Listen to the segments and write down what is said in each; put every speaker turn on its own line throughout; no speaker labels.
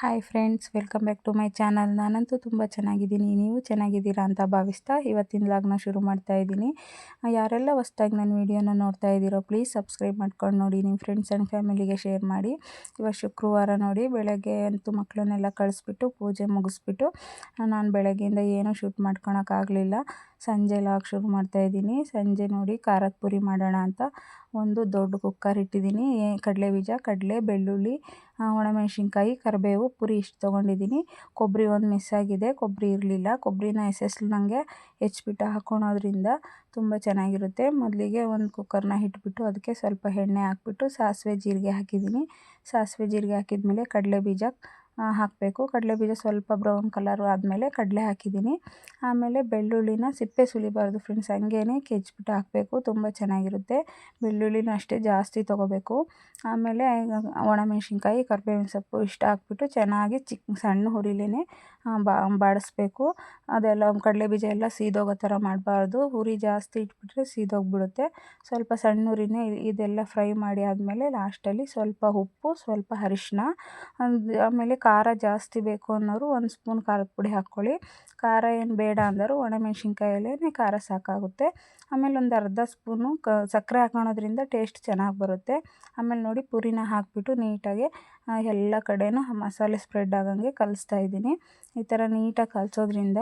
Hi friends welcome back to my channel ನಾನಂತೂ ತುಂಬ ಚೆನ್ನಾಗಿದ್ದೀನಿ. ನೀವು ಚೆನ್ನಾಗಿದ್ದೀರಾ ಅಂತ ಭಾವಿಸ್ತಾ ಇವತ್ತಿನ ಲಾಗ್ನ ಶುರು ಮಾಡ್ತಾ ಇದ್ದೀನಿ. ಯಾರೆಲ್ಲ ಹೊಸ್ದಾಗಿ ನನ್ನ ವೀಡಿಯೋನ ನೋಡ್ತಾ ಇದ್ದೀರೋ ಪ್ಲೀಸ್ ಸಬ್ಸ್ಕ್ರೈಬ್ ಮಾಡ್ಕೊಂಡು ನೋಡಿ ನಿಮ್ಮ ಫ್ರೆಂಡ್ಸ್ ಆ್ಯಂಡ್ ಫ್ಯಾಮಿಲಿಗೆ ಶೇರ್ ಮಾಡಿ. ಇವತ್ತು ಶುಕ್ರವಾರ ನೋಡಿ, ಬೆಳಗ್ಗೆ ಅಂತೂ ಮಕ್ಕಳನ್ನೆಲ್ಲ ಕಳಿಸ್ಬಿಟ್ಟು ಪೂಜೆ ಮುಗಿಸ್ಬಿಟ್ಟು, ನಾನು ಬೆಳಗ್ಗೆಯಿಂದ ಏನೂ ಶೂಟ್ ಮಾಡ್ಕೊಳಕ್ಕಾಗಲಿಲ್ಲ ಸಂಜೆ ಲಾಗ್ ಶುರು ಮಾಡ್ತಾ ಇದ್ದೀನಿ. ಸಂಜೆ ನೋಡಿ ಖಾರದ ಪುರಿ ಮಾಡೋಣ ಅಂತ ಒಂದು ದೊಡ್ಡ ಕುಕ್ಕರ್ ಇಟ್ಟಿದ್ದೀನಿ. ಕಡಲೆ ಬೀಜ, ಕಡಲೆ, ಬೆಳ್ಳುಳ್ಳಿ ಒಣಮೆಣಸಿನ್ಕಾಯಿ, ಕರಿಬೇವು, ಪುರಿ ಇಷ್ಟು ತೊಗೊಂಡಿದ್ದೀನಿ. ಕೊಬ್ಬರಿ ಒಂದು ಮಿಸ್ ಆಗಿದೆ. ಕೊಬ್ಬರಿ ಇರಲಿಲ್ಲ. ಕೊಬ್ಬರಿನ ನನಗೆ ಹೆಚ್ಚಿಬಿಟ್ಟು ಹಾಕೊಳೋದ್ರಿಂದ ತುಂಬ ಚೆನ್ನಾಗಿರುತ್ತೆ. ಮೊದಲಿಗೆ ಒಂದು ಕುಕ್ಕರ್ನ ಇಟ್ಬಿಟ್ಟು ಅದಕ್ಕೆ ಸ್ವಲ್ಪ ಎಣ್ಣೆ ಹಾಕ್ಬಿಟ್ಟು ಸಾಸಿವೆ ಜೀರಿಗೆ ಹಾಕಿದ್ದೀನಿ. ಸಾಸಿವೆ ಜೀರಿಗೆ ಹಾಕಿದ ಮೇಲೆ ಕಡಲೆ ಬೀಜ ಹಾಕಬೇಕು. ಕಡಲೆ ಬೀಜ ಸ್ವಲ್ಪ ಬ್ರೌನ್ ಕಲರ್ ಆದಮೇಲೆ ಕಡಲೆ ಹಾಕಿದ್ದೀನಿ. ಆಮೇಲೆ ಬೆಳ್ಳುಳ್ಳಿನ ಸಿಪ್ಪೆ ಸುಲಿಬಾರ್ದು ಫ್ರೆಂಡ್ಸ್ ಹಂಗೇ ಕೆಜ್ಬಿಟ್ಟು ಹಾಕಬೇಕು. ತುಂಬ ಚೆನ್ನಾಗಿರುತ್ತೆ. ಬೆಳ್ಳುಳ್ಳಿನೂ ಅಷ್ಟೇ ಜಾಸ್ತಿ ತೊಗೋಬೇಕು. ಆಮೇಲೆ ಒಣಮೆಣ್ಸಿನ್ಕಾಯಿ ಕರ್ಬೇವಿನ ಸೊಪ್ಪು ಇಷ್ಟು ಹಾಕ್ಬಿಟ್ಟು ಚೆನ್ನಾಗಿ ಚಿಕ್ಕ ಸಣ್ಣ ಹುರಿಲೇ ಬಾಡಿಸ್ಬೇಕು. ಅದೆಲ್ಲ ಕಡಲೆ ಬೀಜ ಎಲ್ಲ ಸೀದೋಗೋ ಥರ ಮಾಡಬಾರ್ದು. ಉರಿ ಜಾಸ್ತಿ ಇಟ್ಬಿಟ್ರೆ ಸೀದೋಗಿಬಿಡುತ್ತೆ. ಸ್ವಲ್ಪ ಸಣ್ಣ ಉರಿನೇ ಇದೆಲ್ಲ ಫ್ರೈ ಮಾಡಿ ಆದಮೇಲೆ ಲಾಸ್ಟಲ್ಲಿ ಸ್ವಲ್ಪ ಉಪ್ಪು, ಸ್ವಲ್ಪ ಅರಿಶಿನ ಆಮೇಲೆ ಖಾರ ಜಾಸ್ತಿ ಬೇಕು ಅನ್ನೋರು ಒಂದು ಸ್ಪೂನ್ ಖಾರದ ಪುಡಿ ಹಾಕ್ಕೊಳ್ಳಿ. ಖಾರ ಏನು ಬೇಡ ಅಂದರು ಒಣಮೆಣ್ಸಿನ್ಕಾಯಲ್ಲೇ ಖಾರ ಸಾಕಾಗುತ್ತೆ. ಆಮೇಲೆ ಒಂದು ಅರ್ಧ ಸ್ಪೂನು ಕ ಸಕ್ಕರೆ ಹಾಕೋಳೋದ್ರಿಂದ ಟೇಸ್ಟ್ ಚೆನ್ನಾಗಿ ಬರುತ್ತೆ. ಆಮೇಲೆ ನೋಡಿ ಪುರಿನ ಹಾಕಿಬಿಟ್ಟು ನೀಟಾಗಿ ಎಲ್ಲ ಕಡೆಯೂ ಮಸಾಲೆ ಸ್ಪ್ರೆಡ್ ಆಗೋಂಗೆ ಕಲಿಸ್ತಾ ಇದ್ದೀನಿ. ಈ ಥರ ನೀಟಾಗಿ ಕಲಿಸೋದ್ರಿಂದ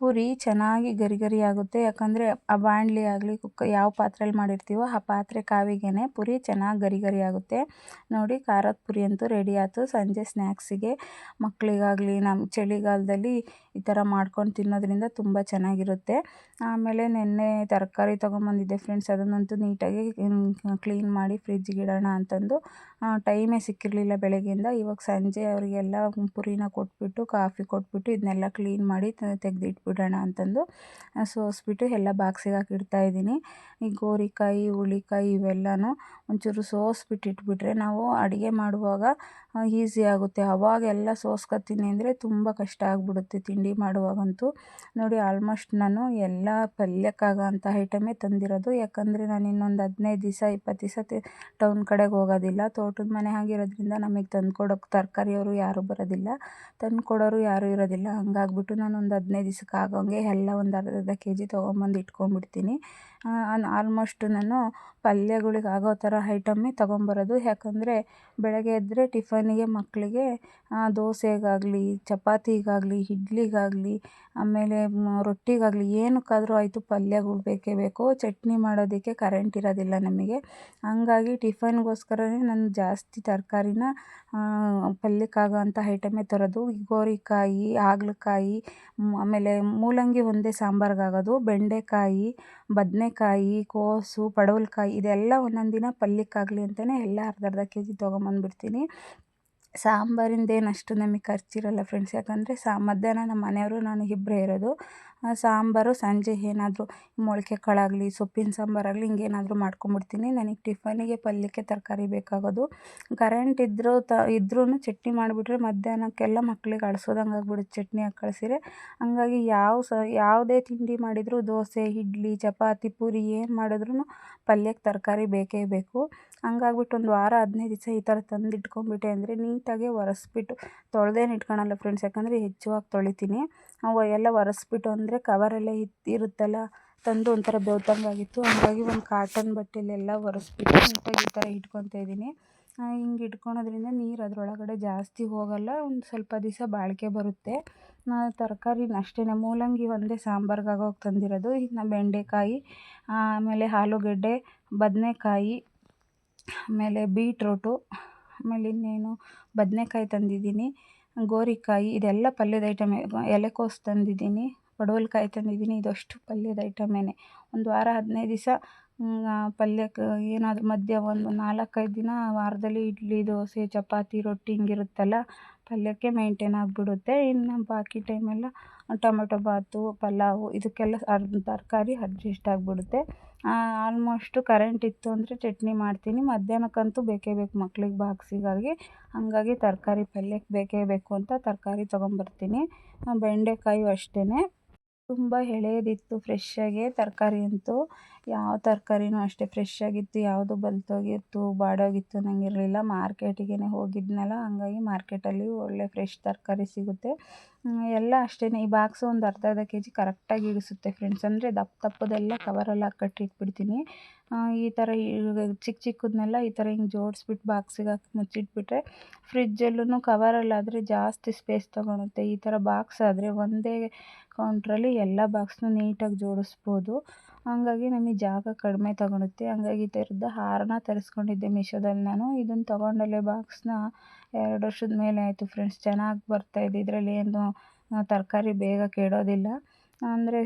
ಪೂರಿ ಚೆನ್ನಾಗಿ ಗರಿ ಗರಿ ಆಗುತ್ತೆ. ಯಾಕಂದರೆ ಆ ಬಾಣಲಿ ಆಗಲಿ, ಕುಕ್ಕ ಯಾವ ಪಾತ್ರೆಯಲ್ಲಿ ಮಾಡಿರ್ತೀವೋ ಆ ಪಾತ್ರೆ ಕಾವಿಗೆ ಪುರಿ ಚೆನ್ನಾಗಿ ಗರಿ ಗರಿ ಆಗುತ್ತೆ. ನೋಡಿ, ಖಾರದ ಪುರಿ ಅಂತೂ ರೆಡಿ ಆಯಿತು. ಸಂಜೆ ಸ್ನ್ಯಾಕ್ಸಿಗೆ ಮಕ್ಕಳಿಗಾಗಲಿ ನಮ್ಮ ಚಳಿಗಾಲದಲ್ಲಿ ಈ ಥರ ಮಾಡ್ಕೊಂಡು ತಿನ್ನೋದ್ರಿಂದ ತುಂಬ ಚೆನ್ನಾಗಿರುತ್ತೆ. ಆಮೇಲೆ ನಿನ್ನೆ ತರಕಾರಿ ತೊಗೊಂಬಂದಿದ್ದೆ ಫ್ರೆಂಡ್ಸ್ ಅದನ್ನಂತೂ ನೀಟಾಗಿ ಕ್ಲೀನ್ ಮಾಡಿ ಫ್ರಿಜ್ಗೆ ಇಡೋಣ ಅಂತಂದು. ಟೈಮೇ ಸಿಕ್ಕಿರಲಿಲ್ಲ ಬೆಳಗ್ಗೆಯಿಂದ. ಇವಾಗ ಸಂಜೆ ಅವರಿಗೆಲ್ಲ ಪುರಿನ ಕೊಟ್ಬಿಟ್ಟು, ಕಾಫಿ ಕೊಟ್ಬಿಟ್ಟು ಇದನ್ನೆಲ್ಲ ಕ್ಲೀನ್ ಮಾಡಿ ತೆಗೆದಿಟ್ಬಿಡೋಣ ಅಂತಂದು ಸೋಸಿಬಿಟ್ಟು ಎಲ್ಲ ಬಾಕ್ಸಿಗೆ ಹಾಕಿ ಇಡ್ತಾಯಿದ್ದೀನಿ ಈ ಗೋರಿಕಾಯಿ, ಹುಳಿಕಾಯಿ ಇವೆಲ್ಲನೂ ಒಂಚೂರು ಸೋಸ್ಬಿಟ್ಟು ಇಟ್ಬಿಟ್ರೆ ನಾವು ಅಡುಗೆ ಮಾಡುವಾಗ ಈಸಿ ಆಗುತ್ತೆ. ಅವಾಗೆಲ್ಲ ಸೋಸ್ಕೊತೀನಿ ಅಂದರೆ ತುಂಬ ಕಷ್ಟ ಆಗಿಬಿಡುತ್ತೆ ತಿಂಡಿ ಮಾಡುವಾಗಂತೂ. ನೋಡಿ, ಆಲ್ಮೋಸ್ಟ್ ನಾನು ಎಲ್ಲ ಪಲ್ಯಕ್ಕಾಗೋಂಥ ಐಟಮೇ ತಂದಿರೋದು. ಯಾಕಂದರೆ ನಾನು ಇನ್ನೊಂದು ಹದಿನೈದು ದಿವಸ ಇಪ್ಪತ್ತು ದಿವಸ ಟೌನ್ ಕಡೆಗೆ ಹೋಗೋದಿಲ್ಲ. ತೋಟದ ಮನೆ ಆಗಿರೋದ್ರಿಂದ ನಮಗೆ ತಂದು ಕೊಡೋಕ್ಕೆ ತರಕಾರಿಯವರು ಯಾರೂ ಬರೋದಿಲ್ಲ. ತಂದು ಕೊಡೋರು ಯಾರೂ ಇರೋದಿಲ್ಲ. ಹಂಗಾಗ್ಬಿಟ್ಟು ನಾನು ಒಂದು ಹದಿನೈದು ದಿವ್ಸಕ್ಕೆ ಆಗೋಂಗೆ ಎಲ್ಲ ಒಂದು ಅರ್ಧರ್ಧ ಅರ್ಧ ಕೆ ಜಿ ತೊಗೊಂಬಂದು ಇಟ್ಕೊಂಡ್ಬಿಡ್ತೀನಿ. ಆಲ್ಮೋಸ್ಟ್ ನಾನು ಪಲ್ಯಗಳಿಗೆ ಆಗೋ ಥರ ಹೈಟಮ್ಮೇ ತೊಗೊಂಬರೋದು. ಯಾಕಂದರೆ ಬೆಳಗ್ಗೆ ಎದ್ದರೆ ಟಿಫನಿಗೆ ಮಕ್ಕಳಿಗೆ ದೋಸೆಗಾಗಲಿ, ಚಪಾತಿಗಾಗಲಿ, ಇಡ್ಲಿಗಾಗಲಿ, ಆಮೇಲೆ ರೊಟ್ಟಿಗಾಗಲಿ ಏನಕ್ಕಾದರೂ ಆಯಿತು ಪಲ್ಯಗಳು ಬೇಕೇ ಬೇಕು, ಚಟ್ನಿ ಮಾಡೋದಕ್ಕೆ ಕರೆಂಟ್ ಇರೋದಿಲ್ಲ ನಮಗೆ. ಹಂಗಾಗಿ ಟಿಫನ್ಗೋಸ್ಕರನೇ ನಾನು ಜಾಸ್ತಿ ತರಕಾರಿನ ಪಲ್ಯಕ್ಕಾಗೋಂಥ ಐಟಮ್ಮೇ ತರೋದು. ಗೋರಿಕಾಯಿ, ಹಾಗಲಕಾಯಿ ಆಮೇಲೆ ಮೂಲಂಗಿ ಒಂದೇ ಸಾಂಬಾರಿಗಾಗೋದು. ಬೆಂಡೆಕಾಯಿ ಬದನೆಕಾಯಿ, ಕೋಸು, ಪಡವಲಕಾಯಿ ಇದೆಲ್ಲ ಒಂದೊಂದು ದಿನ ಪಲ್ಯಕ್ಕಾಗಲಿ ಅಂತಲೇ ಎಲ್ಲ ಅರ್ಧ ಅರ್ಧ ಕೆ ಜಿ ತೊಗೊಂಬಂದ್ಬಿಡ್ತೀನಿ. ಸಾಂಬಾರಿಂದೇನು ಅಷ್ಟು ನಮಗೆ ಖರ್ಚಿರಲ್ಲ ಫ್ರೆಂಡ್ಸ್ ಯಾಕಂದರೆ ಸಾ, ಮಧ್ಯಾಹ್ನ ನಮ್ಮ ಮನೆಯವರು ನಾನು ಇಬ್ಬರೇ ಇರೋದು. ಸಾಂಬಾರು ಸಂಜೆ ಏನಾದರೂ ಮೊಳಕೆ ಕಾಳಾಗಲಿ, ಸೊಪ್ಪಿನ ಸಾಂಬಾರಾಗಲಿ ಹಿಂಗೇನಾದರೂ ಮಾಡ್ಕೊಂಬಿಡ್ತೀನಿ. ನನಗೆ ಟಿಫನಿಗೆ ಪಲ್ಯಕ್ಕೆ ತರಕಾರಿ ಬೇಕಾಗೋದು. ಕರೆಂಟ್ ಇದ್ದರೂ ತ ಇದ್ರೂ ಚಟ್ನಿ ಮಾಡಿಬಿಟ್ರೆ ಮಧ್ಯಾಹ್ನಕ್ಕೆಲ್ಲ ಮಕ್ಳಿಗೆ ಅಳಿಸೋದಂಗೆ ಆಗ್ಬಿಡುತ್ತೆ ಚಟ್ನಿ ಹಾಕಿ ಕಳಿಸಿದ್ರೆ. ಹಂಗಾಗಿ ಯಾವ ಸ, ಯಾವುದೇ ತಿಂಡಿ ಮಾಡಿದರೂ ದೋಸೆ, ಇಡ್ಲಿ, ಚಪಾತಿ, ಪೂರಿ ಏನು ಮಾಡಿದ್ರೂ ಪಲ್ಯಕ್ಕೆ ತರಕಾರಿ ಬೇಕೇ ಬೇಕು. ಹಂಗಾಗ್ಬಿಟ್ಟು ಒಂದು ವಾರ ಹದಿನೈದು ದಿವಸ ಈ ಥರ ತಂದು ಇಟ್ಕೊಂಡ್ಬಿಟ್ಟೆ ಅಂದರೆ ನೀಟಾಗಿ ಒರೆಸ್ಬಿಟ್ಟು ತೊಳೆದೇನು ಇಟ್ಕೊಳಲ್ಲ ಫ್ರೆಂಡ್ಸ್, ಯಾಕಂದರೆ ಹೆಚ್ಚುವಾಗಿ ತೊಳಿತೀನಿ. ಅವು ಎಲ್ಲ ಒರೆಸ್ಬಿಟ್ಟು ಅಂದರೆ ಕವರೆಲ್ಲ ಇತ್ತು ಇರುತ್ತಲ್ಲ, ತಂದು ಒಂಥರ ಬೆವ್ತಂಗಾಗಿತ್ತು. ಹಾಗಾಗಿ ಒಂದು ಕಾಟನ್ ಬಟ್ಟೆಲೆಲ್ಲ ಒರೆಸ್ಬಿಟ್ಟು ನೀಟಾಗಿ ಈ ಥರ ಇಟ್ಕೊತಾ ಇದ್ದೀನಿ. ಹಿಂಗೆ ಇಟ್ಕೊಳೋದ್ರಿಂದ ನೀರು ಅದರೊಳಗಡೆ ಜಾಸ್ತಿ ಹೋಗಲ್ಲ, ಒಂದು ಸ್ವಲ್ಪ ದಿವಸ ಬಾಳಿಕೆ ಬರುತ್ತೆ. ತರಕಾರಿನ ಅಷ್ಟೇ ಮೂಲಂಗಿ ಒಂದೇ ಸಾಂಬಾರ್ಗಾಗೋಗಿ ತಂದಿರೋದು. ಇನ್ನು ಬೆಂಡೆಕಾಯಿ, ಆಮೇಲೆ ಆಲೂಗಡ್ಡೆ, ಬದನೆಕಾಯಿ, ಆಮೇಲೆ ಬೀಟ್ರೋಟು, ಆಮೇಲೆ ಇನ್ನೇನು ಬದನೆಕಾಯಿ ತಂದಿದ್ದೀನಿ, ಗೋರಿಕಾಯಿ, ಇದೆಲ್ಲ ಪಲ್ಯದ ಐಟಮ್, ಎಲೆಕೋಸು ತಂದಿದ್ದೀನಿ. ಪಡವಲಕಾಯಿ ತಂದಿದ್ದೀನಿ. ಇದಷ್ಟು ಪಲ್ಯದ ಐಟಮೇನೆ ಒಂದು ವಾರ ಹದಿನೈದು ದಿವಸ ಪಲ್ಯಕ್ಕೆ ಏನಾದರೂ ಮಧ್ಯ ಒಂದು ನಾಲ್ಕೈದು ದಿನ ವಾರದಲ್ಲಿ ಇಡ್ಲಿ, ದೋಸೆ, ಚಪಾತಿ, ರೊಟ್ಟಿ ಹಿಂಗಿರುತ್ತಲ್ಲ, ಪಲ್ಯಕ್ಕೆ ಮೇಂಟೇನ್ ಆಗಿಬಿಡುತ್ತೆ. ಇನ್ನು ಬಾಕಿ ಟೈಮೆಲ್ಲ ಟೊಮೆಟೊ ಬಾತು, ಪಲಾವು, ಇದಕ್ಕೆಲ್ಲ ಅರ್ಧ ತರಕಾರಿ ಅಡ್ಜಸ್ಟ್ ಆಗಿಬಿಡುತ್ತೆ. ಆಲ್ಮೋಸ್ಟು ಕರೆಂಟ್ ಇತ್ತು ಅಂದರೆ ಚಟ್ನಿ ಮಾಡ್ತೀನಿ. ಮಧ್ಯಾಹ್ನಕ್ಕಂತೂ ಬೇಕೇ ಬೇಕು ಮಕ್ಳಿಗೆ ಬಾಕ್ಸಿಗಾಗಿ. ಹಾಗಾಗಿ ತರಕಾರಿ ಪಲ್ಯಕ್ಕೆ ಬೇಕೇ ಬೇಕು ಅಂತ ತರಕಾರಿ ತೊಗೊಂಬರ್ತೀನಿ. ಬೆಂಡೆಕಾಯು ಅಷ್ಟೇ ತುಂಬ ಎಳೆಯದಿತ್ತು ಫ್ರೆಶ್ಶಾಗೆ ತರಕಾರಿ ಅಂತೂ. ಯಾವ ತರಕಾರಿನೂ ಅಷ್ಟೇ ಫ್ರೆಶ್ ಆಗಿತ್ತು, ಯಾವುದು ಬಲ್ತೋಗಿತ್ತು, ಬಾಡೋಗಿತ್ತು ಅನ್ನಂಗಿರಲಿಲ್ಲ ಮಾರ್ಕೆಟಿಗೆ ಹೋಗಿದ್ನಲ್ಲ, ಹಂಗಾಗಿ ಮಾರ್ಕೆಟಲ್ಲಿ ಒಳ್ಳೆ ಫ್ರೆಶ್ ತರಕಾರಿ ಸಿಗುತ್ತೆ. ಎಲ್ಲ ಅಷ್ಟೇ ಈ ಬಾಕ್ಸು ಒಂದು ಅರ್ಧ ಅರ್ಧ ಕೆ ಜಿ ಕರೆಕ್ಟಾಗಿ ಇಳಿಸುತ್ತೆ ಫ್ರೆಂಡ್ಸ್ ಅಂದರೆ ದಪ್ಪ ದಪ್ಪದೆಲ್ಲ ಕವರಲ್ಲಿ ಕಟ್ಟಿಟ್ಬಿಡ್ತೀನಿ ಈ ಥರ ಚಿಕ್ಕ ಚಿಕ್ಕದನ್ನೆಲ್ಲ ಈ ಥರ ಹಿಂಗೆ ಜೋಡಿಸ್ಬಿಟ್ಟು ಬಾಕ್ಸಿಗೆ ಹಾಕಿ ಮುಚ್ಚಿಟ್ಬಿಟ್ರೆ ಫ್ರಿಜ್ಜಲ್ಲೂ ಕವರಲ್ಲಾದರೆ ಜಾಸ್ತಿ ಸ್ಪೇಸ್ ತೊಗೊಳುತ್ತೆ. ಈ ಥರ ಬಾಕ್ಸ್ ಆದರೆ ಒಂದೇ ಕೌಂಟ್ರಲ್ಲಿ ಎಲ್ಲ ಬಾಕ್ಸ್ನೂ ನೀಟಾಗಿ ಜೋಡಿಸ್ಬೋದು. ಹಂಗಾಗಿ ನಮಗೆ ಜಾಗ ಕಡಿಮೆ ತಗೊಳುತ್ತೆ. ಹಂಗಾಗಿ ಈ ಥರದ ಹಾರನ ತರಿಸ್ಕೊಂಡಿದ್ದೆ ಮೀಶೋದಲ್ಲಿ ನಾನು. ಇದನ್ನು ತಗೊಂಡಲ್ಲೇ ಬಾಕ್ಸ್ನ ಎರಡು ವರ್ಷದ ಮೇಲೆ ಆಯಿತು ಫ್ರೆಂಡ್ಸ್. ಚೆನ್ನಾಗಿ ಬರ್ತಾಯಿದೆ ಇದರಲ್ಲಿ ಏನು ತರಕಾರಿ ಬೇಗ ಕೆಡೋದಿಲ್ಲ. ಅಂದರೆ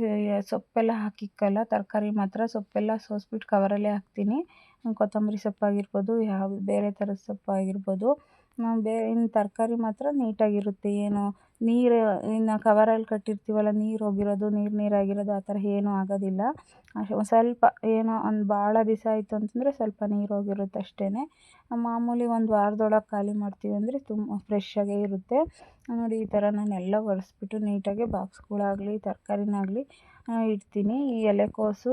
ಸೊಪ್ಪೆಲ್ಲ ಹಾಕಿಕ್ಕಲ್ಲ. ತರಕಾರಿ ಮಾತ್ರ ಸೊಪ್ಪೆಲ್ಲ ಸೋಸ್ಬಿಟ್ಟು ಕವರಲ್ಲೇ ಹಾಕ್ತೀನಿ. ಕೊತ್ತಂಬರಿ ಸೊಪ್ಪಾಗಿರ್ಬೋದು ಯಾವ ಬೇರೆ ಥರದ ಸೊಪ್ಪಾಗಿರ್ಬೋದು. ಬೇರೆ ಇನ್ನು ತರಕಾರಿ ಮಾತ್ರ ನೀಟಾಗಿರುತ್ತೆ ಏನು. ನೀರು, ಇನ್ನು ಕವರಲ್ಲಿ ಕಟ್ಟಿರ್ತೀವಲ್ಲ, ನೀರು ಹೋಗಿರೋದು, ನೀರು ನೀರಾಗಿರೋದು, ಆ ಥರ ಏನೂ ಆಗೋದಿಲ್ಲ. ಸ್ವಲ್ಪ ಏನೋ ಒಂದು ಭಾಳ ದಿವಸ ಆಯಿತು ಅಂತಂದರೆ ಸ್ವಲ್ಪ ನೀರು ಹೋಗಿರುತ್ತೆ ಅಷ್ಟೇ ಮಾಮೂಲಿ ಒಂದು ವಾರದೊಳಗೆ ಖಾಲಿ ಮಾಡ್ತೀವಿ ಅಂದರೆ ತುಂಬ ಫ್ರೆಶ್ಶಾಗೇ ಇರುತ್ತೆ. ನೋಡಿ, ಈ ಥರ ನಾನು ಎಲ್ಲ ಒರೆಸ್ಬಿಟ್ಟು ನೀಟಾಗಿ ಬಾಕ್ಸ್ಗಳಾಗಲಿ, ತರಕಾರಿನಾಗಲಿ ಇಡ್ತೀನಿ. ಈ ಎಲೆಕೋಸು,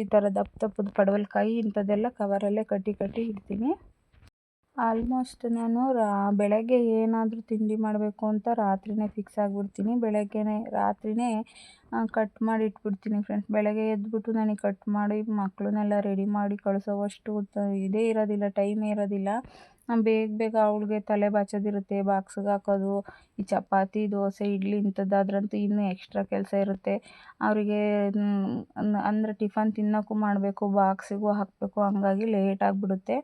ಈ ಥರ ದಪ್ಪ ದಪ್ಪದ ಪಡವಲಕಾಯಿ ಇಂಥದ್ದೆಲ್ಲ ಕವರಲ್ಲೇ ಕಟ್ಟಿ ಕಟ್ಟಿ ಇಡ್ತೀನಿ. ಆಲ್ಮೋಸ್ಟ್ ನಾನು ರಾ ಬೆಳಗ್ಗೆ ಏನಾದರೂ ತಿಂಡಿ ಮಾಡಬೇಕು ಅಂತ ರಾತ್ರಿಯೇ ಫಿಕ್ಸ್ ಆಗಿಬಿಡ್ತೀನಿ. ಬೆಳಗ್ಗೆನೇ ರಾತ್ರಿಯೇ ಕಟ್ ಮಾಡಿ ಇಟ್ಬಿಡ್ತೀನಿ ಫ್ರೆಂಡ್ಸ್ ಬೆಳಗ್ಗೆ ಎದ್ದುಬಿಟ್ಟು ನನಗೆ ಕಟ್ ಮಾಡಿ ಮಕ್ಕಳನ್ನೆಲ್ಲ ರೆಡಿ ಮಾಡಿ ಕಳಿಸೋವಷ್ಟು ಇದೇ ಇರೋದಿಲ್ಲ ಟೈಮೇ ಇರೋದಿಲ್ಲ. ಬೇಗ ಬೇಗ ಅವಳಿಗೆ ತಲೆ ಬಾಚೋದಿರುತ್ತೆ ಬಾಕ್ಸ್ಗೆ ಹಾಕೋದು, ಈ ಚಪಾತಿ, ದೋಸೆ, ಇಡ್ಲಿ ಇಂಥದ್ದಾದ್ರಂತೂ ಇನ್ನೂ ಎಕ್ಸ್ಟ್ರಾ ಕೆಲಸ ಇರುತ್ತೆ. ಅವರಿಗೆ ಅಂದರೆ ಟಿಫನ್ ತಿನ್ನೋಕ್ಕೂ ಮಾಡಬೇಕು ಬಾಕ್ಸಿಗೂ ಹಾಕಬೇಕು, ಹಂಗಾಗಿ ಲೇಟ್ ಆಗಿಬಿಡುತ್ತೆ.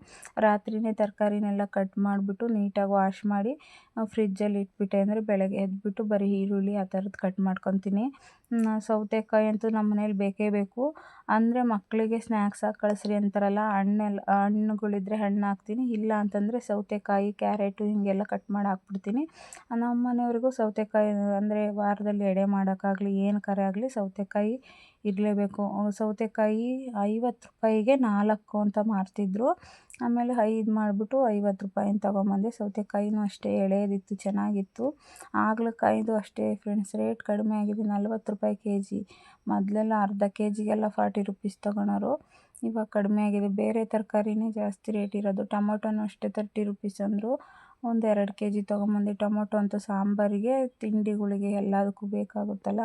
ರಾತ್ರಿನೇ ತರಕಾರಿನೆಲ್ಲ ಕಟ್ ಮಾಡಿಬಿಟ್ಟು ನೀಟಾಗಿ ವಾಶ್ ಮಾಡಿ ಫ್ರಿಜ್ಜಲ್ಲಿ ಇಟ್ಬಿಟ್ಟೆ ಅಂದರೆ ಬೆಳಗ್ಗೆ ಎದ್ದುಬಿಟ್ಟು ಬರೀ ಈರುಳ್ಳಿ ಆ ಥರದ್ದು ಕಟ್ ಮಾಡ್ಕೊತೀನಿ. ಸೌತೆಕಾಯಿ ಅಂತೂ ನಮ್ಮ ಮನೇಲಿ ಬೇಕೇ ಬೇಕು. ಅಂದರೆ ಮಕ್ಕಳಿಗೆ ಸ್ನ್ಯಾಕ್ಸ್ ಹಾಕಿ ಕಳಿಸ್ರಿ ಅಂತಾರಲ್ಲ, ಹಣ್ಣೆಲ್ಲ, ಹಣ್ಣುಗಳಿದ್ರೆ ಹಣ್ಣು ಹಾಕ್ತೀನಿ. ಇಲ್ಲ ಅಂತಂದರೆ ಸೌತೆಕಾಯಿ, ಕ್ಯಾರೆಟು ಹೀಗೆಲ್ಲ ಕಟ್ ಮಾಡಿ ಹಾಕ್ಬಿಡ್ತೀನಿ. ನಮ್ಮ ಮನೆಯವ್ರಿಗೂ ಸೌತೆಕಾಯಿ ಅಂದರೆ ವಾರದಲ್ಲಿ ಎಡೆ ಮಾಡೋಕ್ಕಾಗಲಿ, ಏನು ಕರೆ ಆಗಲಿ ಸೌತೆಕಾಯಿ ಇರಲೇಬೇಕು. ಸೌತೆಕಾಯಿ ಐವತ್ತು ರೂಪಾಯಿಗೆ ನಾಲ್ಕು ಅಂತ ಮಾರ್ತಿದ್ರು. ಆಮೇಲೆ ಐದು ಮಾಡಿಬಿಟ್ಟು ಐವತ್ತು ರೂಪಾಯಿನ ತೊಗೊಂಬಂದೆ. ಸೌತೆಕಾಯಿನೂ ಅಷ್ಟೇ ಎಳೆಯದಿತ್ತು, ಚೆನ್ನಾಗಿತ್ತು. ಹಾಗಲಕಾಯಿದು ಅಷ್ಟೇ ಫ್ರೆಂಡ್ಸ್ ರೇಟ್ ಕಡಿಮೆ ಆಗಿದೆ, ನಲ್ವತ್ತು ರೂಪಾಯಿ ಕೆ ಜಿ ಮೊದಲೆಲ್ಲ ಅರ್ಧ ಕೆ ಜಿಗೆಲ್ಲ ಫಾರ್ಟಿ ರುಪೀಸ್ ತೊಗೊಳೋರು. ಇವಾಗ ಕಡಿಮೆ ಆಗಿದೆ. ಬೇರೆ ತರಕಾರಿನೇ ಜಾಸ್ತಿ ರೇಟ್ ಇರೋದು. ಟೊಮೊಟೊನೂ ಅಷ್ಟೇ ತರ್ಟಿ ರುಪೀಸ್ ಅಂದರು. ಒಂದು ಎರಡು ಕೆ ಜಿ ತೊಗೊಂಬಂದು ಟೊಮೊಟೊ ಅಂತೂ ಸಾಂಬಾರಿಗೆ, ತಿಂಡಿಗಳಿಗೆ ಎಲ್ಲದಕ್ಕೂ ಬೇಕಾಗುತ್ತಲ್ಲ.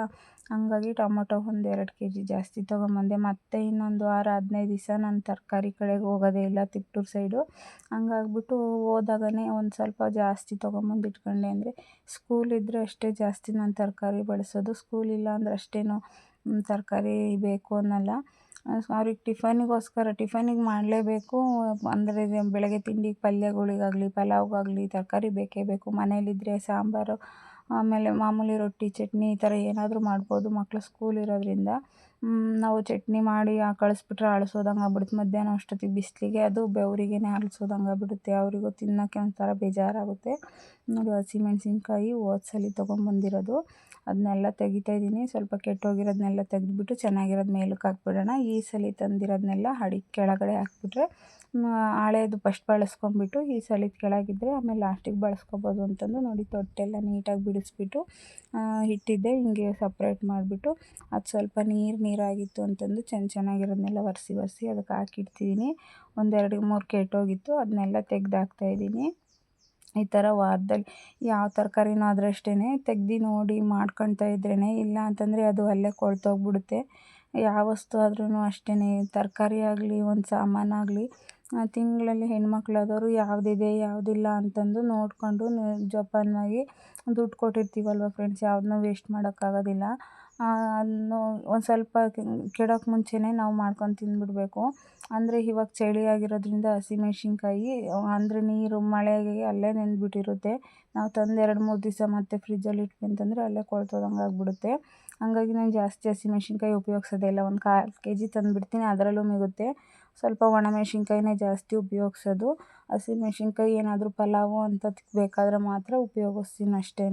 ಹಂಗಾಗಿ ಟೊಮೊಟೊ ಒಂದು ಎರಡು ಕೆ ಜಿ ಜಾಸ್ತಿ ತೊಗೊಂಬಂದೆ, ಮತ್ತೆ ಇನ್ನೊಂದು ವಾರ ಹದಿನೈದು ದಿವಸ ನಾನು ತರಕಾರಿ ಕಡೆಗೆ ಹೋಗೋದೇ ಇಲ್ಲ ತಿಪ್ಟೂರು ಸೈಡು. ಹಂಗಾಗ್ಬಿಟ್ಟು ಹೋದಾಗನೇ ಒಂದು ಸ್ವಲ್ಪ ಜಾಸ್ತಿ ತೊಗೊಂಬಂದು ಇಟ್ಕೊಂಡೆ ಅಂದರೆ ಸ್ಕೂಲ್ ಇದ್ದರೆ ಅಷ್ಟೇ ಜಾಸ್ತಿ ನಾನು ತರಕಾರಿ ಬಳಸೋದು ಸ್ಕೂಲ್ ಇಲ್ಲ ಅಂದರೆ ಅಷ್ಟೇನು ತರಕಾರಿ ಬೇಕು ಅನ್ನಲ್ಲ. ಅವ್ರಿಗೆ ಟಿಫನಿಗೋಸ್ಕರ ಟಿಫನಿಗೆ ಮಾಡಲೇಬೇಕು. ಅಂದರೆ ಬೆಳಗ್ಗೆ ತಿಂಡಿಗೆ ಪಲ್ಯಗಳಿಗಾಗಲಿ, ಪಲಾವ್ಗಾಗಲಿ, ತರಕಾರಿ ಬೇಕೇ ಬೇಕು. ಮನೇಲಿದ್ದರೆ ಸಾಂಬಾರು, ಆಮೇಲೆ ಮಾಮೂಲಿ ರೊಟ್ಟಿ, ಚಟ್ನಿ ಈ ಥರ ಏನಾದರೂ ಮಾಡ್ಬೋದು ಮಕ್ಕಳು ಸ್ಕೂಲ್ ಇರೋದರಿಂದ. ನಾವು ಚಟ್ನಿ ಮಾಡಿ ಕಳಿಸ್ಬಿಟ್ರೆ ಅಳಿಸೋದಂಗೆ ಆಗ್ಬಿಡುತ್ತೆ. ಮಧ್ಯಾಹ್ನ ಅಷ್ಟೊತ್ತಿಗೆ ಬಿಸಿಲಿಗೆ ಅದು ಬೆವರಿಗೇನೆ ಅಳ್ಸೋದಂಗೆ ಆಗ್ಬಿಡುತ್ತೆ. ಅವರಿಗೂ ತಿನ್ನೋಕ್ಕೆ ಒಂಥರ ಬೇಜಾರಾಗುತ್ತೆ. ನೋಡಿ, ಹಸಿಮೆಣ್ಸಿನ್ಕಾಯಿ ಹೋದ ಸಲ ತೊಗೊಂಬಂದಿರೋದು ಅದನ್ನೆಲ್ಲ ತೆಗಿತಾ ಇದ್ದೀನಿ ಸ್ವಲ್ಪ ಕೆಟ್ಟೋಗಿರೋದನ್ನೆಲ್ಲ ತೆಗೆದ್ಬಿಟ್ಟು ಚೆನ್ನಾಗಿರೋದು ಮೇಲಕ್ಕೆ ಹಾಕ್ಬಿಡೋಣ. ಈ ಸಲ ತಂದಿರೋದನ್ನೆಲ್ಲ ಹಡಿ ಕೆಳಗಡೆ ಹಾಕ್ಬಿಟ್ರೆ ಹಳೇದು ಫಸ್ಟ್ ಬಳಸ್ಕೊಂಬಿಟ್ಟು ಈ ಸಲ ಕೆಳಗಿದ್ದರೆ ಆಮೇಲೆ ಲಾಸ್ಟಿಗೆ ಬಳಸ್ಕೊಬೋದು ಅಂತಂದು ನೋಡಿ ತೊಟ್ಟೆಲ್ಲ ನೀಟಾಗಿ ಬಿಡಿಸ್ಬಿಟ್ಟು ಇಟ್ಟಿದ್ದೆ. ಹಿಂಗೆ ಸಪ್ರೇಟ್ ಮಾಡಿಬಿಟ್ಟು ಅದು ಸ್ವಲ್ಪ ನೀರು ನೀರಾಗಿತ್ತು ಅಂತಂದು ಚೆನ್ನ ಚೆನ್ನಾಗಿರೋದನ್ನೆಲ್ಲ ಒರೆಸಿ ಒರೆಸಿ ಅದಕ್ಕೆ ಹಾಕಿಡ್ತಿದ್ದೀನಿ. ಒಂದೆರಡು ಮೂರು ಕೆಟ್ಟೋಗಿತ್ತು, ಅದನ್ನೆಲ್ಲ ತೆಗೆದಾಕ್ತಾಯಿದ್ದೀನಿ ಈ ಥರ ವಾರದಲ್ಲಿ ಯಾವ ತರಕಾರಿನೂ ಆದರೂ ಅಷ್ಟೇ ತೆಗ್ದು ನೋಡಿ ಮಾಡ್ಕೊಳ್ತಾ ಇದ್ರೇ ಇಲ್ಲ ಅಂತಂದರೆ ಅದು ಅಲ್ಲೇ ಕೊಳ್ತೋಗ್ಬಿಡುತ್ತೆ. ಯಾವ ವಸ್ತು ಆದ್ರೂ ಅಷ್ಟೇ ತರಕಾರಿ ಆಗಲಿ, ಒಂದು ಸಾಮಾನಾಗಲಿ ತಿಂಗಳಲ್ಲಿ ಹೆಣ್ಮಕ್ಳಾದವರು ಯಾವುದಿದೆ, ಯಾವುದಿಲ್ಲ ಅಂತಂದು ನೋಡಿಕೊಂಡು ಜೋಪಾನವಾಗಿ ದುಡ್ಡು ಕೊಟ್ಟಿರ್ತೀವಲ್ವ ಫ್ರೆಂಡ್ಸ್ ಯಾವುದನ್ನೂ ವೇಸ್ಟ್ ಮಾಡೋಕ್ಕಾಗೋದಿಲ್ಲ. ಅದನ್ನು ಒಂದು ಸ್ವಲ್ಪ ಕೆಡೋಕೆ ಮುಂಚೆನೇ ನಾವು ಮಾಡ್ಕೊಂಡು ತಿಂದ್ಬಿಡಬೇಕು. ಅಂದರೆ ಇವಾಗ ಚಳಿ ಆಗಿರೋದ್ರಿಂದ ಹಸಿಮೆಣ್ಸಿನ್ಕಾಯಿ ಅಂದರೆ ನೀರು ಮಳೆಗೆ ಅಲ್ಲೇ ನೆಂದ್ಬಿಟ್ಟಿರುತ್ತೆ ನಾವು ತಂದು ಎರಡು ಮೂರು ದಿವಸ ಮತ್ತೆ ಫ್ರಿಜ್ಜಲ್ಲಿ ಇಟ್ವಿ ಅಂತಂದರೆ ಅಲ್ಲೇ ಕೊಳ್ತೋದಂಗೆ ಆಗಿಬಿಡುತ್ತೆ ಹಂಗಾಗಿ ನಾನು ಜಾಸ್ತಿ ಹಸಿಮೆಣ್ಸಿನ್ಕಾಯಿ ಉಪಯೋಗ್ಸೋದೇ ಇಲ್ಲ. ಒಂದು ಕಾಲು ಕೆ ಜಿ ತಂದುಬಿಡ್ತೀನಿ, ಅದರಲ್ಲೂ ಮಿಗುತ್ತೆ. ಸ್ವಲ್ಪ ಒಣಮೆಣ್ಸಿನ್ಕಾಯಿನೇ ಜಾಸ್ತಿ ಉಪಯೋಗ್ಸೋದು. ಹಸಿಮೆಣ್ಸಿನ್ಕಾಯಿ ಏನಾದರೂ ಪಲಾವು ಅಂಥದ್ದು ಬೇಕಾದರೆ ಮಾತ್ರ ಉಪಯೋಗಿಸ್ತೀನಿ ಅಷ್ಟೇ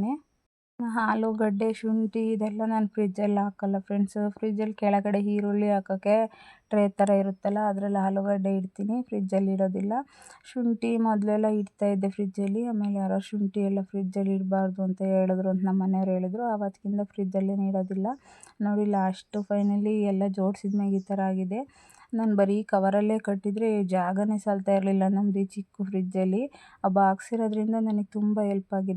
ಆಲೂಗಡ್ಡೆ ಶುಂಠಿ ಇದೆಲ್ಲ ನಾನು ಫ್ರಿಜ್ಜಲ್ಲಿ ಹಾಕಲ್ಲ ಫ್ರೆಂಡ್ಸ್ ಫ್ರಿಜ್ಜಲ್ಲಿ ಕೆಳಗಡೆ ಈರುಳ್ಳಿ ಹಾಕೋಕ್ಕೆ ಟ್ರೇ ಥರ ಇರುತ್ತಲ್ಲ, ಅದರಲ್ಲಿ ಆಲೂಗಡ್ಡೆ ಇಡ್ತೀನಿ. ಫ್ರಿಜ್ಜಲ್ಲಿ ಇಡೋದಿಲ್ಲ. ಶುಂಠಿ ಮೊದಲೆಲ್ಲ ಇಡ್ತಾಯಿದ್ದೆ ಫ್ರಿಜ್ಜಲ್ಲಿ ಆಮೇಲೆ ಯಾರೋ ಶುಂಠಿ ಎಲ್ಲ ಫ್ರಿಜ್ಜಲ್ಲಿ ಇಡಬಾರ್ದು ಅಂತ ಹೇಳಿದ್ರು ಅಂತ ನಮ್ಮ ಮನೆಯವ್ರು ಹೇಳಿದ್ರು. ಆವತ್ತಿಂದ ಫ್ರಿಜ್ಜಲ್ಲೇನು ಇಡೋದಿಲ್ಲ. ನೋಡಿ ಲಾಸ್ಟು ಫೈನಲಿ ಎಲ್ಲ ಜೋಡಿಸಿದ ಮ್ಯಾಗೆ ಈ ಥರ ಆಗಿದೆ. ನಾನು ಬರೀ ಕವರಲ್ಲೇ ಕಟ್ಟಿದರೆ ಜಾಗನೇ ಸಾಲ್ತಾ ಇರಲಿಲ್ಲ ನಮ್ಮದು ಈ ಚಿಕ್ಕ ಫ್ರಿಜ್ಜಲ್ಲಿ ಆ ಬಾಕ್ಸ್ ಇರೋದ್ರಿಂದ ನನಗೆ ತುಂಬ ಹೆಲ್ಪ್ ಆಗಿದೆ.